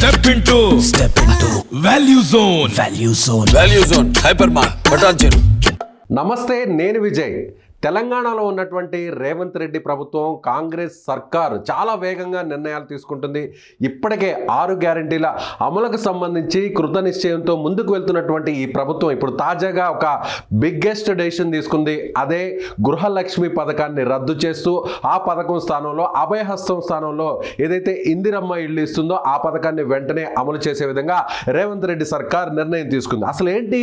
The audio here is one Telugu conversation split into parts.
Step into step into value zone value zone value zone hyper mart బటాన్ చెరు నమస్తే నేను విజయ్. తెలంగాణలో ఉన్నటువంటి రేవంత్ రెడ్డి ప్రభుత్వం కాంగ్రెస్ సర్కార్ చాలా వేగంగా నిర్ణయాలు తీసుకుంటుంది. ఇప్పటికే ఆరు గ్యారంటీల అమలుకు సంబంధించి కృత నిశ్చయంతో ముందుకు వెళ్తున్నటువంటి ఈ ప్రభుత్వం ఇప్పుడు తాజాగా ఒక బిగ్గెస్ట్ డెసిషన్ తీసుకుంది. అదే గృహలక్ష్మి పథకాన్ని రద్దు చేస్తూ ఆ పథకం స్థానంలో అభయహస్తం స్థానంలో ఏదైతే ఇందిరమ్మ ఇల్లు ఇస్తుందో ఆ పథకాన్ని వెంటనే అమలు చేసే విధంగా రేవంత్ రెడ్డి సర్కార్ నిర్ణయం తీసుకుంది. అసలు ఏంటి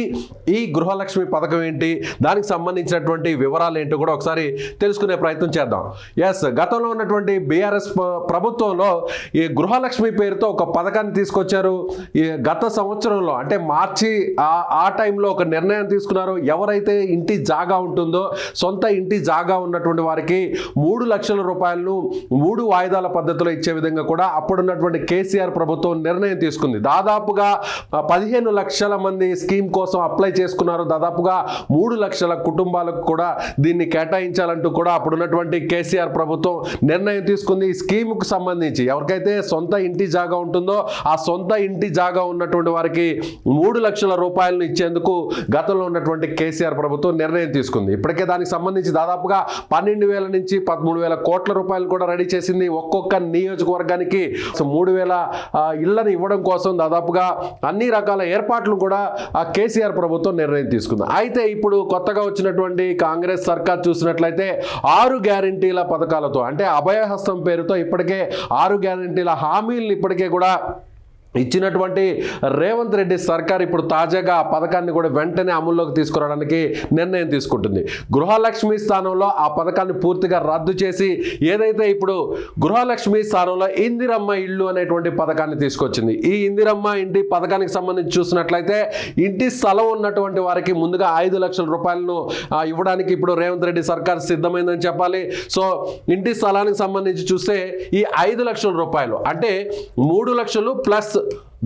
ఈ గృహలక్ష్మి పథకం ఏంటి? దానికి సంబంధించినటువంటి వివరాలు ఏంటో కూడా ఒకసారి తెలుసుకునే ప్రయత్నం చేద్దాం. ఎస్ గతంలో ఉన్నటువంటి బీఆర్ఎస్ ప్రభుత్వంలో ఈ గృహలక్ష్మి పేరుతో ఒక పథకాన్ని తీసుకొచ్చారు. ఈ గత సంవత్సరంలో అంటే మార్చి ఆ టైంలో ఒక నిర్ణయం తీసుకున్నారు. ఎవరైతే ఇంటి జాగా ఉంటుందో సొంత ఇంటి జాగా ఉన్నటువంటి వారికి మూడు లక్షల రూపాయలను మూడు వాయిదాల పద్ధతిలో ఇచ్చే విధంగా కూడా అప్పుడున్నటువంటి కేసీఆర్ ప్రభుత్వం నిర్ణయం తీసుకుంది. దాదాపుగా పదిహేను లక్షల మంది స్కీమ్ కోసం అప్లై చేసుకున్నారు. దాదాపుగా మూడు లక్షల కుటుంబాలకు కూడా దీన్ని కేటాయించాలంటూ కూడా అప్పుడున్నటువంటి కేసీఆర్ ప్రభుత్వం నిర్ణయం తీసుకుంది ఈ స్కీమ్కు సంబంధించి. ఎవరికైతే సొంత ఇంటి జాగా ఉంటుందో ఆ సొంత ఇంటి జాగా ఉన్నటువంటి వారికి మూడు లక్షల రూపాయలను ఇచ్చేందుకు గతంలో ఉన్నటువంటి కేసీఆర్ ప్రభుత్వం నిర్ణయం తీసుకుంది. ఇప్పటికే దానికి సంబంధించి దాదాపుగా పన్నెండు వేల నుంచి పదమూడు వేల కోట్ల రూపాయలు కూడా రెడీ చేసింది ఒక్కొక్క నియోజకవర్గానికి. మూడు వేల ఇళ్ళను ఇవ్వడం కోసం దాదాపుగా అన్ని రకాల ఏర్పాట్లు కూడా ఆ కేసీఆర్ ప్రభుత్వం నిర్ణయం తీసుకుంది. అయితే ఇప్పుడు కొత్తగా వచ్చినటువంటి కాంగ్రెస్ సర్కార్ చూసినట్లయితే ఆరు గ్యారంటీల పథకాలతో అంటే అభయహస్తం పేరుతో ఇప్పటికే ఆరు గ్యారంటీల హామీలను ఇప్పటికే కూడా ఇచ్చినటువంటి రేవంత్ రెడ్డి సర్కార్ ఇప్పుడు తాజాగా ఆ పథకాన్ని కూడా వెంటనే అమల్లోకి తీసుకురావడానికి నిర్ణయం తీసుకుంటుంది. గృహలక్ష్మి స్థానంలో ఆ పథకాన్ని పూర్తిగా రద్దు చేసి ఏదైతే ఇప్పుడు గృహలక్ష్మి స్థానంలో ఇందిరమ్మ ఇల్లు అనేటువంటి పథకాన్ని తీసుకొచ్చింది. ఈ ఇందిరమ్మ ఇంటి పథకానికి సంబంధించి చూసినట్లయితే ఇంటి స్థలం ఉన్నటువంటి వారికి ముందుగా ఐదు లక్షల రూపాయలను ఇవ్వడానికి ఇప్పుడు రేవంత్ రెడ్డి సర్కార్ సిద్ధమైందని చెప్పాలి. సో ఇంటి స్థలానికి సంబంధించి చూస్తే ఈ ఐదు లక్షల రూపాయలు అంటే మూడు లక్షలు ప్లస్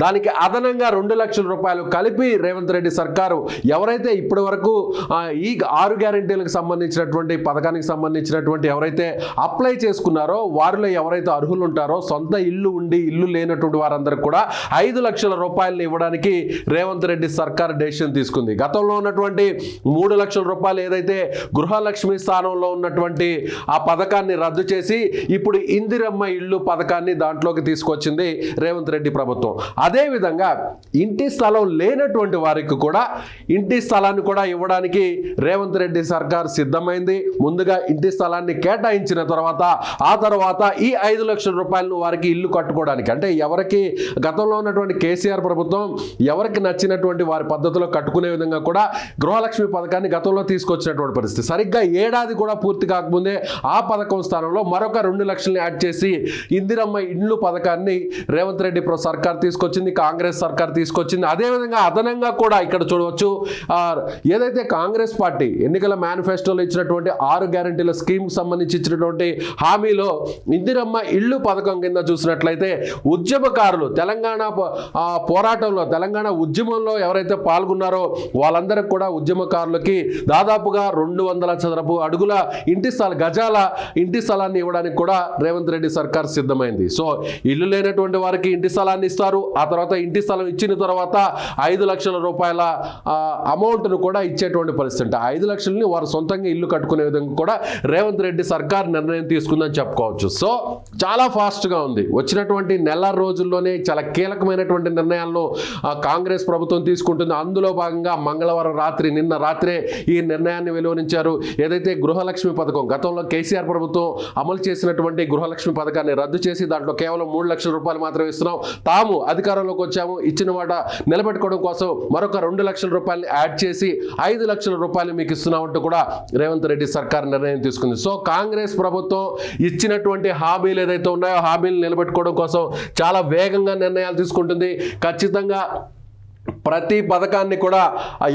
దానికి అదనంగా రెండు లక్షల రూపాయలు కలిపి రేవంత్ రెడ్డి సర్కారు ఎవరైతే ఇప్పటి వరకు ఈ ఆరు గ్యారంటీలకు సంబంధించినటువంటి పథకానికి సంబంధించినటువంటి ఎవరైతే అప్లై చేసుకున్నారో వారిలో ఎవరైతే అర్హులు ఉంటారో సొంత ఇల్లు ఉండి ఇల్లు లేనటువంటి వారందరూ కూడా ఐదు లక్షల రూపాయలను ఇవ్వడానికి రేవంత్ రెడ్డి సర్కార్ డెసిషన్ తీసుకుంది. గతంలో ఉన్నటువంటి మూడు లక్షల రూపాయలు ఏదైతే గృహలక్ష్మి స్థానంలో ఉన్నటువంటి ఆ పథకాన్ని రద్దు చేసి ఇప్పుడు ఇందిరమ్మ ఇల్లు పథకాన్ని దాంట్లోకి తీసుకొచ్చింది రేవంత్ రెడ్డి ప్రభుత్వం. అదేవిధంగా ఇంటి స్థలం లేనటువంటి వారికి కూడా ఇంటి స్థలాన్ని కూడా ఇవ్వడానికి రేవంత్ రెడ్డి సర్కార్ సిద్ధమైంది. ముందుగా ఇంటి స్థలాన్ని కేటాయించిన తర్వాత ఆ తర్వాత ఈ ఐదు లక్షల రూపాయలను వారికి ఇల్లు కట్టుకోవడానికి అంటే ఎవరికి గతంలో ఉన్నటువంటి కేసీఆర్ ప్రభుత్వం ఎవరికి నచ్చినటువంటి వారి పద్ధతిలో కట్టుకునే విధంగా కూడా గృహలక్ష్మి పథకాన్ని గతంలో తీసుకొచ్చినటువంటి పరిస్థితి. సరిగ్గా ఏడాది కూడా పూర్తి కాకముందే ఆ పథకం స్థానంలో మరొక రెండు లక్షల్ని యాడ్ చేసి ఇందిరమ్మ ఇండ్లు పథకాన్ని రేవంత్ రెడ్డి ప్ర- సర్కార్ తీసుకొచ్చింది కాంగ్రెస్ సర్కార్ తీసుకొచ్చింది. అదేవిధంగా అదనంగా కూడా ఇక్కడ చూడవచ్చు ఏదైతే కాంగ్రెస్ పార్టీ ఎన్నికల మేనిఫెస్టోలో ఇచ్చినటువంటి ఆరు గ్యారంటీల స్కీమ్ సంబంధించి ఇచ్చినటువంటి హామీలో ఇందిరమ్మ ఇళ్ళు పథకం కింద చూసినట్లయితే ఉద్యమకారులు తెలంగాణ పోరాటంలో తెలంగాణ ఉద్యమంలో ఎవరైతే పాల్గొన్నారో వాళ్ళందరికి కూడా ఉద్యమకారులకి దాదాపుగా రెండు వందల చదరపు అడుగుల ఇంటి స్థల గజాల ఇంటి స్థలాన్ని ఇవ్వడానికి కూడా రేవంత్ రెడ్డి సర్కార్ సిద్ధమైంది. సో ఇల్లు లేనటువంటి వారికి ఇంటి స్థలాన్ని ఇస్తారు ఆ తర్వాత ఇంటి స్థలం ఇచ్చిన తర్వాత ఐదు లక్షల రూపాయల అమౌంట్ను కూడా ఇచ్చేటువంటి పరిస్థితి అంటే ఐదు లక్షలని వారు సొంతంగా ఇల్లు కట్టుకునే విధంగా కూడా రేవంత్ రెడ్డి సర్కార్ నిర్ణయం తీసుకుందని చెప్పుకోవచ్చు. సో చాలా ఫాస్ట్గా ఉంది. వచ్చినటువంటి నెల రోజుల్లోనే చాలా కీలకమైనటువంటి నిర్ణయాలను కాంగ్రెస్ ప్రభుత్వం తీసుకుంటుంది. అందులో భాగంగా మంగళవారం రాత్రి నిన్న రాత్రే ఈ నిర్ణయాన్ని వెలువరించారు. ఏదైతే గృహలక్ష్మి పథకం గతంలో కేసీఆర్ ప్రభుత్వం అమలు చేసినటువంటి గృహలక్ష్మి పథకాన్ని రద్దు చేసి దాంట్లో కేవలం మూడు లక్షల రూపాయలు మాత్రమే ఇస్తున్నాం. తాము అధికారంలోకి వచ్చాము. ఇచ్చిన మాట నిలబెట్టుకోవడం కోసం మరొక రెండు లక్షల రూపాయలు యాడ్ చేసి ఐదు లక్షల రూపాయలు మీకు ఇస్తున్నామంటూ కూడా రేవంత్ రెడ్డి సర్కార్ నిర్ణయం తీసుకుంది. సో కాంగ్రెస్ ప్రభుత్వం ఇచ్చినటువంటి హామీలు ఏదైతే ఉన్నాయో హామీలు నిలబెట్టుకోవడం కోసం చాలా వేగంగా నిర్ణయాలు తీసుకుంటుంది. ఖచ్చితంగా ప్రతి పథకాన్ని కూడా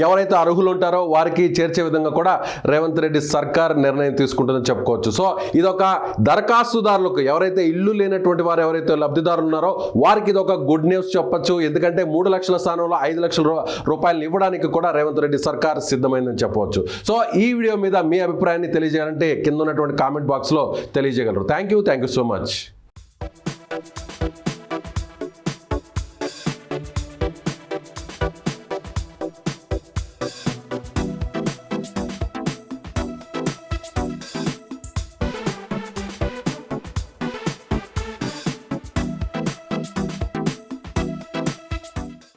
ఎవరైతే అర్హులు ఉంటారో వారికి చేర్చే విధంగా కూడా రేవంత్ రెడ్డి సర్కార్ నిర్ణయం తీసుకుంటుందని చెప్పుకోవచ్చు. సో ఇదొక దరఖాస్తుదారులకు ఎవరైతే ఇల్లు లేనటువంటి వారు ఎవరైతే లబ్ధిదారులు ఉన్నారో వారికి ఇది ఒక గుడ్ న్యూస్ చెప్పొచ్చు. ఎందుకంటే మూడు లక్షల స్థానంలో ఐదు లక్షల రూపాయలు ఇవ్వడానికి కూడా రేవంత్ రెడ్డి సర్కార్ సిద్ధమైందని చెప్పవచ్చు సో ఈ వీడియో మీద మీ అభిప్రాయాన్ని తెలియజేయాలంటే కింద ఉన్నటువంటి కామెంట్ బాక్స్లో తెలియజేయగలరు. Thank you. Thank you so much.